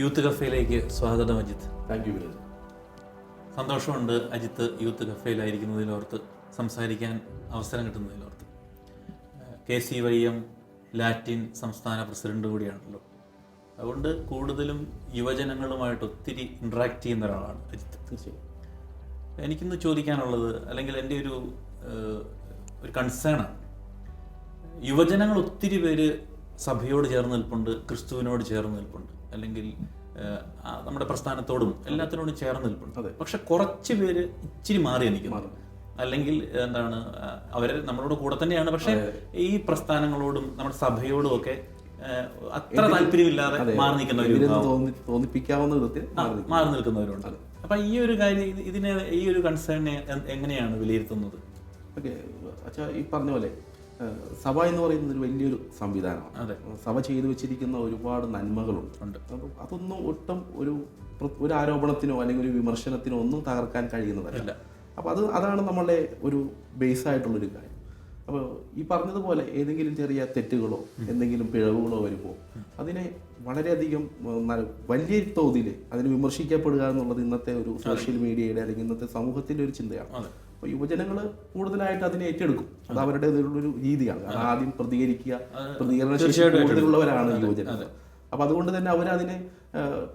Youth കഫേയിലേക്ക് സ്വാഗതം Ajith thank you Vinod സന്തോഷമുണ്ട് Ajith youth കഫേയിലായിരിക്കുന്നതിലോർത്ത് സംസാരിക്കാൻ അവസരം കിട്ടുന്നതിലോർത്ത്. K C Y M Latin സംസ്ഥാന പ്രസിഡന്റ് കൂടിയാണല്ലോ. അതുകൊണ്ട് കൂടുതലും യുവജനങ്ങളുമായിട്ട് ഒത്തിരി ഇൻട്രാക്ട് ചെയ്യുന്ന ഒരാളാണ് അജിത്ത്. തീർച്ചയായും. എനിക്കിന്ന് ചോദിക്കാനുള്ളത് അല്ലെങ്കിൽ എന്റെ ഒരു ഒരു കൺസേണാണ് യുവജനങ്ങൾ ഒത്തിരി പേര് സഭയോട് ചേർന്ന് നിൽപ്പുണ്ട് ക്രിസ്തുവിനോട് ചേർന്ന് നിൽപ്പുണ്ട്. അല്ലെങ്കിൽ നമ്മുടെ പ്രസ്ഥാനത്തോടും എല്ലാത്തിനോടും ചേർന്ന് നിൽപ്പുണ്ട്. പക്ഷെ കുറച്ച് പേര് ഇച്ചിരി മാറി നിൽക്കുന്നു. അല്ലെങ്കിൽ എന്താണ് അവർ നമ്മളോട് കൂടെ തന്നെയാണ്. പക്ഷെ ഈ പ്രസ്ഥാനങ്ങളോടും നമ്മുടെ സഭയോടും ഒക്കെ അത്ര താല്പര്യമില്ലാതെ മാറി നിൽക്കുന്ന തോന്നിപ്പിക്കാവുന്ന വിധത്തിൽ മാറി നിൽക്കുന്നവരുണ്ട്. അപ്പൊ ഈ ഒരു കാര്യം ഇതിനെ ഈ ഒരു കൺസേണിനെ എങ്ങനെയാണ് വിലയിരുത്തുന്നത്? ഓക്കെ അച്ഛാ ഈ പറഞ്ഞ പോലെ സഭ എന്ന് പറയുന്നത് ഒരു വലിയൊരു സംവിധാനമാണ്. സഭ ചെയ്തു വെച്ചിരിക്കുന്ന ഒരുപാട് നന്മകളുണ്ട്. അപ്പം അതൊന്നും ഒട്ടും ഒരു ഒരു ആരോപണത്തിനോ അല്ലെങ്കിൽ ഒരു വിമർശനത്തിനോ ഒന്നും തകർക്കാൻ കഴിയുന്നതല്ല. അപ്പോൾ അത് അതാണ് നമ്മളുടെ ഒരു ബേസ് ആയിട്ടുള്ളൊരു കാര്യം. അപ്പോൾ ഈ പറഞ്ഞതുപോലെ ഏതെങ്കിലും ചെറിയ തെറ്റുകളോ എന്തെങ്കിലും പിഴവുകളോ വരുമ്പോൾ അതിനെ വളരെയധികം വലിയ തോതിൽ അതിന് വിമർശിക്കപ്പെടുക എന്നുള്ളത് ഇന്നത്തെ ഒരു സോഷ്യൽ മീഡിയയുടെ അല്ലെങ്കിൽ ഇന്നത്തെ സമൂഹത്തിന്റെ ഒരു ചിന്തയാണ്. അപ്പോൾ യുവജനങ്ങൾ കൂടുതലായിട്ട് അതിനെ ഏറ്റെടുക്കും. അത് അവരുടെ ഒരു രീതിയാണ്. കാരണം ആദ്യം പ്രതികരിക്കുക പ്രതികരണ ശേഷി കൂടുതലുള്ളവരാണ് യുവജനങ്ങൾ അപ്പോൾ അതുകൊണ്ട് തന്നെ അവരതിനെ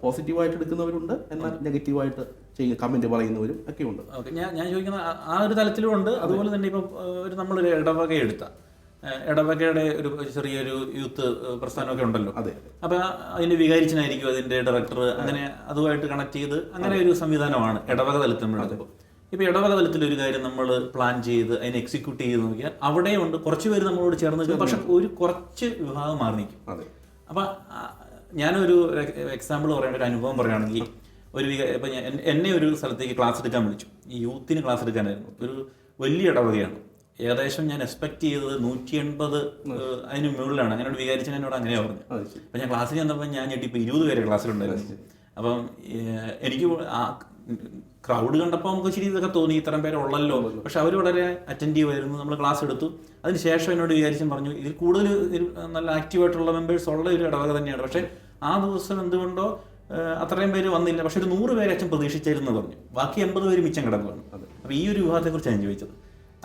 പോസിറ്റീവായിട്ട് എടുക്കുന്നവരുണ്ട് എന്നാൽ നെഗറ്റീവായിട്ട് ചെയ്യുക കമന്റ് പറയുന്നവരും ഒക്കെ ഉണ്ട്. ഞാൻ ഞാൻ ചോദിക്കുന്ന ആ- ഒരു തലത്തിലും ഉണ്ട് അതുപോലെ തന്നെ ഇപ്പം ഒരു നമ്മളൊരു ഇടവക എടുത്ത ഇടവകയുടെ ഒരു ചെറിയൊരു യൂത്ത് പ്രസ്ഥാനമൊക്കെ ഉണ്ടല്ലോ. അതെ. അപ്പൊ അതിന്റെ വികാരിച്ചനായിരിക്കും അതിന്റെ ഡയറക്ടർ അങ്ങനെ അതുമായിട്ട് കണക്ട് ചെയ്ത് അങ്ങനെ ഒരു സംവിധാനമാണ് ഇടവക തലത്തിൽ നമ്മൾ എടുക്കുമ്പോൾ ഇപ്പൊ ഇടവക തലത്തിൽ ഒരു കാര്യം നമ്മൾ പ്ലാൻ ചെയ്ത് അതിനെ എക്സിക്യൂട്ട് ചെയ്ത് നോക്കിയാൽ അവിടെ ഉണ്ട് കുറച്ച് പേര് നമ്മളോട് ചേർന്ന് നിൽക്കും. പക്ഷെ ഒരു കുറച്ച് വിഭാഗം മാറി നിൽക്കും. അതെ. അപ്പൊ ഞാനൊരു എക്സാമ്പിൾ പറയേണ്ട ഒരു അനുഭവം പറയുകയാണെങ്കിൽ ഒരു ഇപ്പം എന്നെ ഒരു സ്ഥലത്തേക്ക് ക്ലാസ് എടുക്കാൻ വിളിച്ചു. ഈ യൂത്തിന് ക്ലാസ് എടുക്കാനായിരുന്നു. ഒരു വലിയ ഇടവകയാണ്. ഏകദേശം ഞാൻ എക്സ്പെക്ട് ചെയ്തത് നൂറ്റി എൺപത് അതിന് മുകളിലാണ്. അങ്ങനെ വിചാരിച്ചു എന്നോട് അങ്ങനെ പറഞ്ഞു അപ്പം ഞാൻ ക്ലാസ്സിൽ ചെന്നപ്പോൾ ഞാൻ ഞെട്ടിപ്പോൾ ഇരുപത് പേരെ ക്ലാസ്സിലുണ്ടായിരുന്നു അപ്പം എനിക്ക് ക്രൗഡ് കണ്ടപ്പോൾ നമുക്ക് ശരി ഇതൊക്കെ തോന്നി ഇത്രയും പേരുള്ളല്ലോ പക്ഷെ അവർ വളരെ അറ്റന്റീവ് ആയിരുന്നു. നമ്മൾ ക്ലാസ് എടുത്തു. അതിനുശേഷം എന്നോട് വിചാരിച്ചും പറഞ്ഞു ഇതിൽ കൂടുതൽ നല്ല ആക്റ്റീവായിട്ടുള്ള മെമ്പേഴ്സ് ഉള്ള ഒരു ഇടവക തന്നെയാണ്. പക്ഷെ ആ ദിവസം എന്തുകൊണ്ടോ അത്രയും പേര് വന്നില്ല. പക്ഷെ ഒരു നൂറ് പേരെ അച്ഛൻ പ്രതീക്ഷിച്ചായിരുന്നു പറഞ്ഞു. ബാക്കി എൺപത് പേര് മിച്ചം കിടക്കുകയാണ് അപ്പൊ ഈ ഒരു വിഭാഗത്തെക്കുറിച്ച് ഞാൻ ചോദിച്ചത്.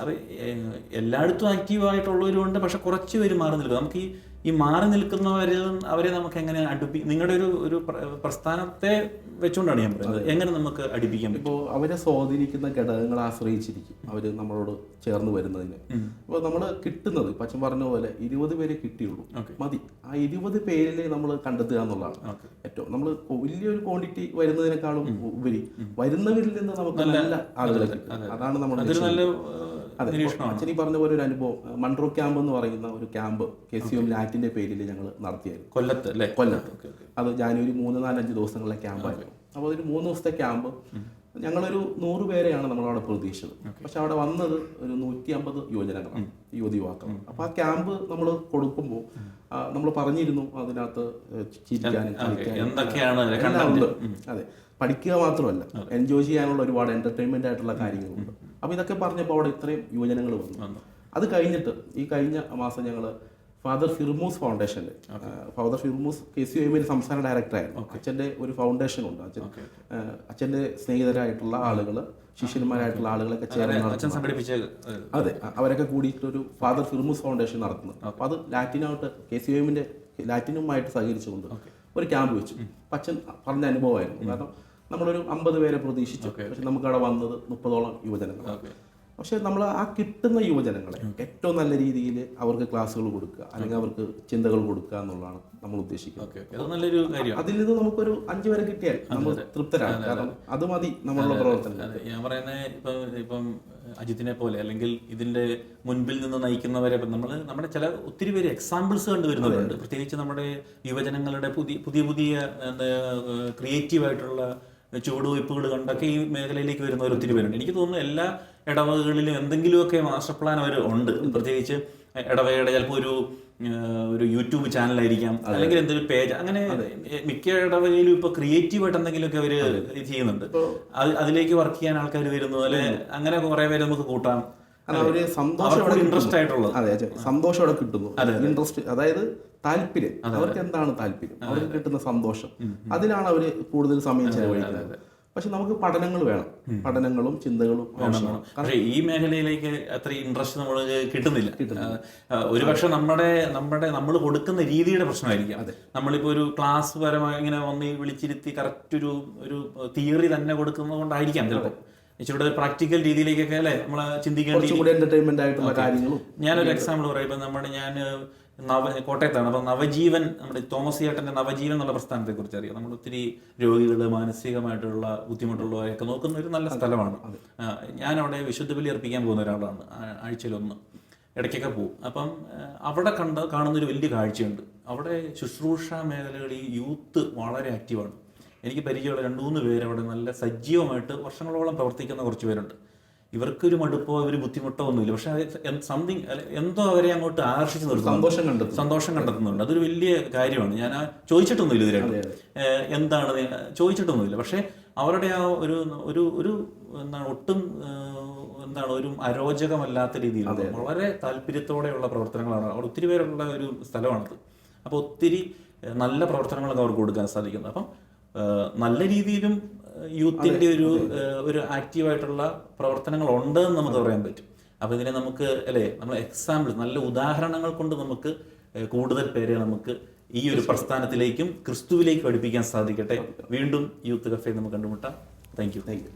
അപ്പൊ ഏഹ്, എല്ലായിടത്തും ആക്റ്റീവ് ആയിട്ടുള്ളവരുണ്ട് പക്ഷെ കുറച്ച് പേര് മാറി നിൽക്കും നമുക്ക് ഈ ഈ മാറി നിൽക്കുന്നവരിൽ അവരെ നമുക്ക് എങ്ങനെ അടുപ്പി നിങ്ങളുടെ ഒരു ഒരു പ്രസ്ഥാനത്തെ വെച്ചുകൊണ്ടാണ് ഞാൻ പറയുന്നത്. എങ്ങനെ നമുക്ക് അടുപ്പിക്കാം ഇപ്പോൾ അവരെ സ്വാധീനിക്കുന്ന ഘടകങ്ങളെ ആശ്രയിച്ചിരിക്കും അവർ നമ്മളോട് ചേർന്ന് വരുന്നതിന്. അപ്പോൾ നമ്മൾ കിട്ടുന്നത് പച്ച പറഞ്ഞ പോലെ ഇരുപത് പേരെ കിട്ടിയുള്ളൂ. മതി. ആ ഇരുപത് പേരിൽ നമ്മൾ കണ്ടെത്തുക എന്നുള്ളതാണ് ഏറ്റവും നമ്മൾ വലിയൊരു ക്വാണ്ടിറ്റി വരുന്നതിനേക്കാളും ഉപരി വരുന്നവരിൽ നിന്ന് നമുക്ക് നല്ല ആളുകളെ അതാണ് നമ്മുടെ നല്ല അതെ. ഈ പറഞ്ഞ പോലെ ഒരു അനുഭവം മൺട്രോ ക്യാമ്പ് എന്ന് പറയുന്ന ഒരു ക്യാമ്പ് കെ സി എം ലാറ്റിന്റെ പേരിൽ ഞങ്ങൾ നടത്തിയായിരുന്നു. കൊല്ലത്ത് അല്ലേ? കൊല്ലത്ത്. അത് ജാനുവരി മൂന്ന് നാലഞ്ച് ദിവസങ്ങളിലെ ക്യാമ്പായിരുന്നു. അപ്പോൾ അതൊരു മൂന്ന് ദിവസത്തെ ക്യാമ്പ്. ഞങ്ങളൊരു നൂറ് പേരെയാണ് നമ്മളവിടെ പ്രതീക്ഷിച്ചത്. പക്ഷെ അവിടെ വന്നത് ഒരു നൂറ്റി അമ്പത് യുവജനങ്ങളാണ് യുവതി യുവാക്കളാണ് അപ്പോൾ ആ ക്യാമ്പ് നമ്മൾ കൊടുക്കുമ്പോൾ നമ്മൾ പറഞ്ഞിരുന്നു അതിനകത്ത് ചിരിക്കാനും എന്തൊക്കെയാണ് അതെ. പഠിക്കുക മാത്രമല്ല എൻജോയ് ചെയ്യാനുള്ള ഒരുപാട് എന്റർടൈൻമെന്റ് ആയിട്ടുള്ള കാര്യങ്ങളുണ്ട്. അപ്പോൾ ഇതൊക്കെ പറഞ്ഞപ്പോൾ അവിടെ ഇത്രയും യുവജനങ്ങൾ വന്നു. അത് കഴിഞ്ഞിട്ട് ഈ കഴിഞ്ഞ മാസം ഞങ്ങൾ ഫാദർ ഫിർമൂസ് ഫൗണ്ടേഷന്റെ ഫാദർ ഫിർമൂസ് കെ സി എമ്മിൽ സംസ്ഥാന ഡയറക്ടറായിരുന്നു. അച്ഛന്റെ ഒരു ഫൗണ്ടേഷൻ ഉണ്ട്. അച്ഛൻ അച്ഛന്റെ സ്നേഹിതരായിട്ടുള്ള ആളുകൾ ശിഷ്യന്മാരായിട്ടുള്ള ആളുകളൊക്കെ ചേർന്ന് സംഘടിപ്പിച്ച അതെ അവരൊക്കെ കൂടിയിട്ടൊരു ഫാദർ ഫിർമൂസ് ഫൗണ്ടേഷൻ നടത്തുന്നത് അപ്പോൾ അത് ലാറ്റിനായിട്ട് കെ സി എമ്മിന്റെ ലാറ്റിനുമായിട്ട് സഹകരിച്ചുകൊണ്ട് ഒരു ക്യാമ്പ് വെച്ചു. അപ്പം അച്ഛൻ പറഞ്ഞ അനുഭവമായിരുന്നു. കാരണം നമ്മളൊരു അമ്പത് പേരെ പ്രതീക്ഷിച്ചു. പക്ഷെ നമുക്ക് അവിടെ വന്നത് മുപ്പതോളം യുവജനങ്ങൾ പക്ഷേ നമ്മൾ ആ കിട്ടുന്ന യുവജനങ്ങളെ ഏറ്റവും നല്ല രീതിയിൽ അവർക്ക് ക്ലാസ്സുകൾ കൊടുക്കുക അല്ലെങ്കിൽ അവർക്ക് ചിന്തകൾ കൊടുക്കുക എന്നുള്ളതാണ് നമ്മൾ ഉദ്ദേശിക്കുന്നത്. അതിൽ നിന്ന് നമുക്കൊരു അഞ്ചു വരെ കിട്ടിയാൽ നമ്മൾ തൃപ്തരാണ്. കാരണം അത് മതി നമ്മളുടെ പ്രവർത്തനം ഞാൻ പറയുന്നത് ഇപ്പം ഇപ്പം അജിത്തിനെ പോലെ അല്ലെങ്കിൽ ഇതിന്റെ മുൻപിൽ നിന്ന് നയിക്കുന്നവരെ നമ്മൾ നമ്മുടെ ചില ഒത്തിരി പേര് എക്സാമ്പിൾസ് കണ്ടുവരുന്നവരുണ്ട്. പ്രത്യേകിച്ച് നമ്മുടെ യുവജനങ്ങളുടെ പുതിയ പുതിയ പുതിയ എന്താ ക്രിയേറ്റീവ് ആയിട്ടുള്ള ചുവടുവയ്പ്പുകൾ കണ്ടൊക്കെ ഈ മേഖലയിലേക്ക് വരുന്നവർ ഒത്തിരി പേരുണ്ട്. എനിക്ക് തോന്നുന്നു എല്ലാ ഇടവകകളിലും എന്തെങ്കിലുമൊക്കെ മാസ്റ്റർ പ്ലാൻ അവർ ഉണ്ട്. പ്രത്യേകിച്ച് ഇടവകയുടെ ചിലപ്പോൾ ഒരു ഒരു യൂട്യൂബ് ചാനലായിരിക്കാം. അല്ലെങ്കിൽ എന്തൊരു പേജ് അങ്ങനെ മിക്ക ഇടവകയിലും ഇപ്പൊ ക്രിയേറ്റീവ് ആയിട്ട് എന്തെങ്കിലുമൊക്കെ അവർ ചെയ്യുന്നുണ്ട്. അത് അതിലേക്ക് വർക്ക് ചെയ്യാൻ ആൾക്കാർ വരുന്നു അല്ലെ അങ്ങനെ കുറെ പേര് നമുക്ക് കൂട്ടാം. അവർ സന്തോഷം അവിടെ ഇൻട്രസ്റ്റ്. ആയിട്ടുള്ളത്. അതെ സന്തോഷം അവിടെ കിട്ടുന്നു. ഇൻട്രസ്റ്റ് അതായത് താല്പര്യം. അവർക്ക് എന്താണ് താല്പര്യം? അവർക്ക് കിട്ടുന്ന സന്തോഷം. അതിലാണ് അവർ കൂടുതൽ സമയം ചെലവഴിക്കുന്നത്. പക്ഷെ നമുക്ക് പഠനങ്ങൾ വേണം. പഠനങ്ങളും ചിന്തകളും ആവശ്യമാണ് പക്ഷേ ഈ മേഖലയിലേക്ക് അത്ര ഇൻട്രസ്റ്റ് നമ്മൾ കിട്ടുന്നില്ല. ഒരുപക്ഷെ നമ്മുടെ നമ്മുടെ നമ്മൾ കൊടുക്കുന്ന രീതിയുടെ പ്രശ്നമായിരിക്കാം. നമ്മളിപ്പോ ഒരു ക്ലാസ് പരമായി ഇങ്ങനെ വന്ന് വിളിച്ചിരുത്തി കറക്റ്റ് ഒരു ഒരു തിയറി തന്നെ കൊടുക്കുന്നത് കൊണ്ടായിരിക്കാം ചിലപ്പോൾ ഇച്ചിരി പ്രാക്ടിക്കൽ രീതിയിലേക്കൊക്കെ അല്ലേ നമ്മൾ ചിന്തിക്കേണ്ടി എന്റർടൈൻമെന്റ് ആയിട്ടുള്ള കാര്യങ്ങളും ഞാനൊരു എക്സാമ്പിൾ പറയാം. ഇപ്പം നമ്മുടെ ഞാൻ നവ കോട്ടയത്താണ്. അപ്പം നവജീവൻ നമ്മുടെ തോമസ് ചേട്ടന്റെ നവജീവൻ എന്നുള്ള പ്രസ്ഥാനത്തെ കുറിച്ച് അറിയാം. നമ്മൾ ഒത്തിരി രോഗികൾ മാനസികമായിട്ടുള്ള ബുദ്ധിമുട്ടുള്ളവരൊക്കെ നോക്കുന്ന ഒരു നല്ല സ്ഥലമാണ്. ഞാൻ അവിടെ വിശുദ്ധ ബലി അർപ്പിക്കാൻ പോകുന്ന ഒരാളാണ്. ആഴ്ചയിൽ ആഴ്ചയിലൊന്ന് ഇടയ്ക്കൊക്കെ പോകും. അപ്പം അവിടെ കണ്ട കാണുന്നൊരു വലിയ കാഴ്ചയുണ്ട്. അവിടെ ശുശ്രൂഷ മേഖലകളിൽ യൂത്ത് വളരെ ആക്റ്റീവാണ് എനിക്ക് പരിചയമുള്ള രണ്ട് മൂന്ന് പേര് അവിടെ നല്ല സജീവമായിട്ട് വർഷങ്ങളോളം പ്രവർത്തിക്കുന്ന കുറച്ച് പേരുണ്ട്. ഇവർക്കൊരു മടുപ്പോ ഒരു ബുദ്ധിമുട്ടോ ഒന്നുമില്ല. പക്ഷെ സംതിങ് എന്തോ അവരെ അങ്ങോട്ട് ആകർഷിച്ച് നിർത്തും സന്തോഷം കണ്ടെത്തും സന്തോഷം കണ്ടെത്തുന്നുണ്ട്. അതൊരു വലിയ കാര്യമാണ്. ഞാൻ ആ ചോദിച്ചിട്ടൊന്നുമില്ല ഇതിനായിട്ട് എന്താണ് ചോദിച്ചിട്ടൊന്നുമില്ല. പക്ഷെ അവരുടെ ആ ഒരു ഒരു ഒരു എന്താണ് ഒട്ടും എന്താണ് ഒരു അരോചകമല്ലാത്ത രീതിയിൽ വളരെ താല്പര്യത്തോടെയുള്ള പ്രവർത്തനങ്ങളാണ്. അവിടെ ഒത്തിരി പേരുള്ള ഒരു സ്ഥലമാണത്. അപ്പോൾ ഒത്തിരി നല്ല പ്രവർത്തനങ്ങളൊക്കെ അവർക്ക് കൊടുക്കാൻ സാധിക്കുന്നത് അപ്പം നല്ല രീതിയിലും യൂത്തിന്റെ ഒരു ഒരു ആക്റ്റീവായിട്ടുള്ള പ്രവർത്തനങ്ങൾ ഉണ്ട് എന്ന് നമുക്ക് പറയാൻ പറ്റും. അപ്പോൾ ഇതിനെ നമുക്ക് അല്ലേ നമ്മൾ എക്സാമ്പിൾ നല്ല ഉദാഹരണങ്ങൾ കൊണ്ട് നമുക്ക് കൂടുതൽ പേരെ നമുക്ക് ഈ ഒരു പ്രസ്ഥാനത്തിലേക്കും ക്രിസ്തുവിലേക്കും അടുപ്പിക്കാൻ സാധിക്കട്ടെ. വീണ്ടും യൂത്ത് കഫേ നമുക്ക് കണ്ടുമുട്ടാം. Thank you thank you